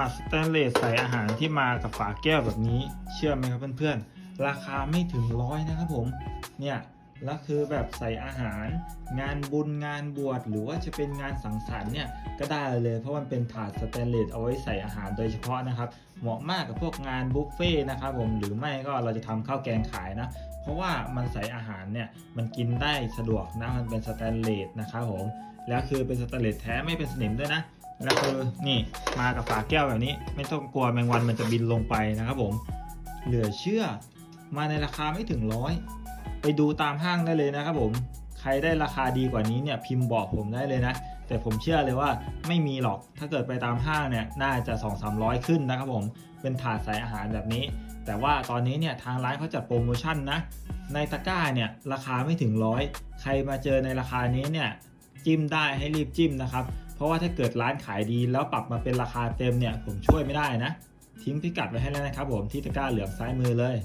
าดสแตนเลสใส่อาหารที่มากับฝาแก้วแบบนี้ เชื่อไหมครับเพื่อนๆ ราคาไม่ถึงร้อยนะครับผม เนี่ยแล้วคือแบบใส่อาหาร งานบุญงานบวชหรือว่าจะเป็นงานสังสรรค์เนี่ยก็ได้เลยเพราะมันเป็นถาดสแตนเลสเอาไว้ใส่อาหารโดยเฉพาะนะครับ เหมาะมากกับพวกงานบุฟเฟ่ต์นะครับผมหรือไม่ก็เราจะทำข้าวแกงขายนะ เพราะว่ามันใส่อาหารเนี่ยมันกินได้สะดวกนะมันเป็นสแตนเลสนะครับผมแล้วคือเป็นสแตนเลสแท้ไม่เป็นสนิมด้วยนะ แล้วคือนี่มากับฝาแก้วแบบนี้ ไม่ต้องกลัวแมงวันมันจะบินลงไปนะครับผม เหลือเชื่อมาในราคาไม่ถึงร้อยไปดูตามห้างได้เลยนะครับผม ใครได้ราคาดีกว่านี้เนี่ยพิมพ์บอกผมได้เลยนะ แต่ผมเชื่อเลยว่าไม่มีหรอกถ้าเกิดไปตามห้างเนี่ยน่าจะ2 3 0 0 ขึ้นนะครับผมเป็นถาดใส่อาหารแบบนี้ แต่ว่าตอนนี้เนี่ยทางร้านเขาจัดโปรโมชั่นนะ ในตะกร้าเนี่ยราคาไม่ถึงร้อยใครมาเจอในราคานี้เนี่ยจิ้มได้ให้รีบจิ้มนะครับ เพราะว่าถ้าเกิดร้านขายดีแล้วปรับมาเป็นราคาเต็มเนี่ยผมช่วยไม่ได้นะ ทิ้งพิกัดไว้ให้แล้วนะครับผมที่ตะกร้าเหลืองซ้ายมือเลย